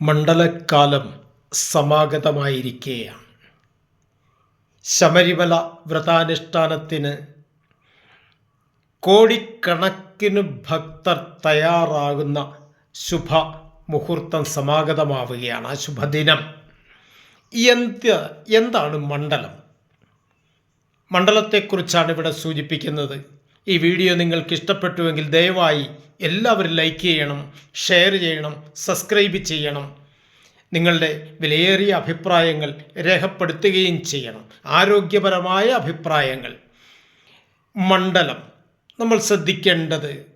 മണ്ഡലക്കാലം സമാഗതമായിരിക്കുകയാണ് ശബരിമല വ്രതാനുഷ്ഠാനത്തിന് കോടിക്കണക്കിന് ഭക്തർ തയ്യാറാകുന്ന ശുഭ മുഹൂർത്തം സമാഗതമാവുകയാണ് ആ ശുഭദിനം. എന്ത് എന്താണ് മണ്ഡലം? മണ്ഡലത്തെക്കുറിച്ചാണ് ഇവിടെ സൂചിപ്പിക്കുന്നത്. ഈ വീഡിയോ നിങ്ങൾക്ക് ഇഷ്ടപ്പെട്ടുവെങ്കിൽ ദയവായി എല്ലാവരും ലൈക്ക് ചെയ്യണം ഷെയർ ചെയ്യണം സബ്സ്ക്രൈബ് ചെയ്യണം. നിങ്ങളുടെ വിലയേറിയ അഭിപ്രായങ്ങൾ രേഖപ്പെടുത്തുകയും ചെയ്യണം. ആരോഗ്യപരമായ അഭിപ്രായങ്ങൾ. മണ്ഡലം. നമ്മൾ ശ്രദ്ധിക്കേണ്ടത്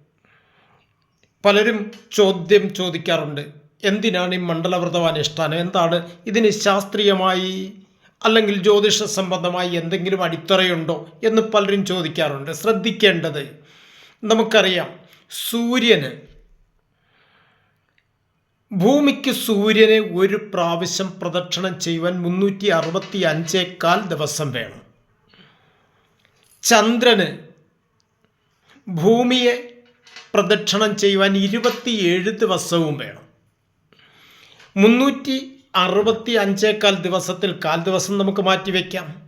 പലരും ചോദ്യം ചോദിക്കാറുണ്ട്. എന്തിനാണ് ഈ മണ്ഡലവ്രതം അനുഷ്ഠാനം എന്താണ് ഇതിന് ശാസ്ത്രീയമായി അല്ലെങ്കിൽ ജ്യോതിഷ സംബന്ധമായി എന്തെങ്കിലും അടിത്തറയുണ്ടോ എന്ന് പലരും ചോദിക്കാറുണ്ട്. ശ്രദ്ധിക്കേണ്ടത് നമുക്കറിയാം സൂര്യന് ഭൂമിക്ക് സൂര്യനെ ഒരു പ്രാവശ്യം പ്രദക്ഷിണം ചെയ്യുവാൻ മുന്നൂറ്റി അറുപത്തി അഞ്ചേക്കാൽ ദിവസം വേണം. ചന്ദ്രന് ഭൂമിയെ പ്രദക്ഷിണം ചെയ്യുവാൻ ഇരുപത്തിയേഴ് ദിവസവും വേണം. മുന്നൂറ്റി അറുപത്തി അഞ്ചേക്കാൽ ദിവസത്തിൽ കാൽ ദിവസം നമുക്ക് മാറ്റിവെക്കാം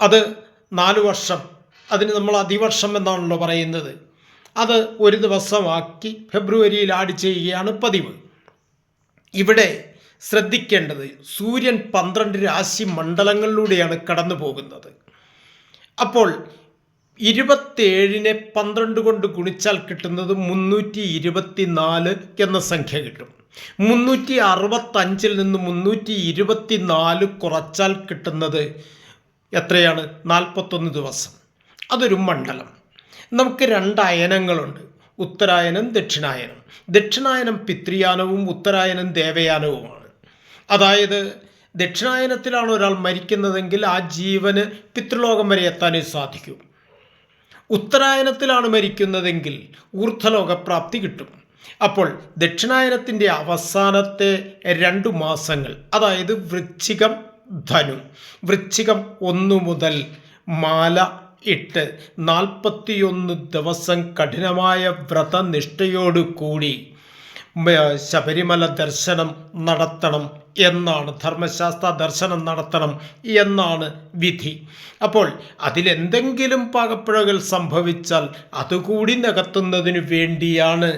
അത് നാല് വർഷം. അതിന് നമ്മൾ അതിവർഷം എന്നാണല്ലോ പറയുന്നത്. അത് ഒരു ദിവസമാക്കി ഫെബ്രുവരിയിൽ ആഡ് ചെയ്യുകയാണ് പതിവ്. ഇവിടെ ശ്രദ്ധിക്കേണ്ടത് സൂര്യൻ പന്ത്രണ്ട് രാശി മണ്ഡലങ്ങളിലൂടെയാണ് കടന്നു പോകുന്നത് അപ്പോൾ ഇരുപത്തേഴിനെ പന്ത്രണ്ട് കൊണ്ട് ഗുണിച്ചാൽ കിട്ടുന്നത് മുന്നൂറ്റി ഇരുപത്തി നാല് എന്ന സംഖ്യ കിട്ടും. മുന്നൂറ്റി അറുപത്തഞ്ചിൽ നിന്ന് മുന്നൂറ്റി ഇരുപത്തി നാല് കുറച്ചാൽ കിട്ടുന്നത് എത്രയാണ്? നാൽപ്പത്തൊന്ന് ദിവസം. അതൊരു മണ്ഡലം. നമുക്ക് രണ്ട് അയനങ്ങളുണ്ട്. ഉത്തരായനം ദക്ഷിണായനം. ദക്ഷിണായനം പിത്രിയാനവും ഉത്തരായനം ദേവയാനവുമാണ്. അതായത് ദക്ഷിണായനത്തിലാണ് ഒരാൾ മരിക്കുന്നതെങ്കിൽ ആ ജീവന് പിതൃലോകം വരെ എത്താനേ സാധിക്കൂ. ഉത്തരായനത്തിലാണ് മരിക്കുന്നതെങ്കിൽ ഊർധ്വലോകപ്രാപ്തി കിട്ടും. അപ്പോൾ ദക്ഷിണായനത്തിന്റെ അവസാനത്തെ രണ്ടു മാസങ്ങൾ അതായത് വൃശ്ചികം ധനു വൃശ്ചികം ഒന്നു മുതൽ മാല ഇട്ട് നാൽപ്പത്തിയൊന്ന് ദിവസം കഠിനമായ വ്രതനിഷ്ഠയോടു കൂടി ശബരിമല ദർശനം നടത്തണം എന്നാണ് ധർമ്മശാസ്ത്ര ദർശനം നടത്തണം എന്നാണ് വിധി. അപ്പോൾ അതിലെന്തെങ്കിലും പാകപ്പിഴകൾ സംഭവിച്ചാൽ അതുകൂടി നികത്തുന്നതിന് വേണ്ടിയാണ്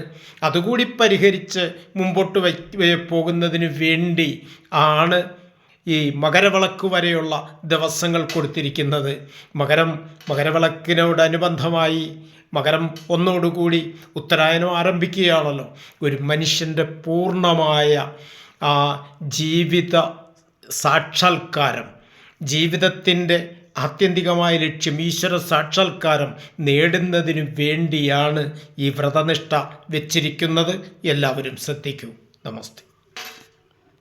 അതുകൂടി പരിഹരിച്ച് മുമ്പോട്ട് വൈ പോകുന്നതിന് വേണ്ടി ആണ് ഈ മകരവിളക്ക് വരെയുള്ള ദിവസങ്ങൾ കൊടുത്തിരിക്കുന്നത്. മകരം മകരവിളക്കിനോടനുബന്ധമായി മകരം ഒന്നോടുകൂടി ഉത്തരായനം ആരംഭിക്കുകയാണല്ലോ. ഒരു മനുഷ്യന്റെ പൂർണമായ ആ ജീവിത സാക്ഷാത്കാരം ജീവിതത്തിന്റെ ആത്യന്തികമായ ലക്ഷ്യം ഈശ്വര സാക്ഷാത്കാരം നേടുന്നതിന് വേണ്ടിയാണ് ഈ വ്രതനിഷ്ഠ വെച്ചിരിക്കുന്നത്. എല്ലാവരും ശ്രദ്ധിക്കൂ. നമസ്തേ.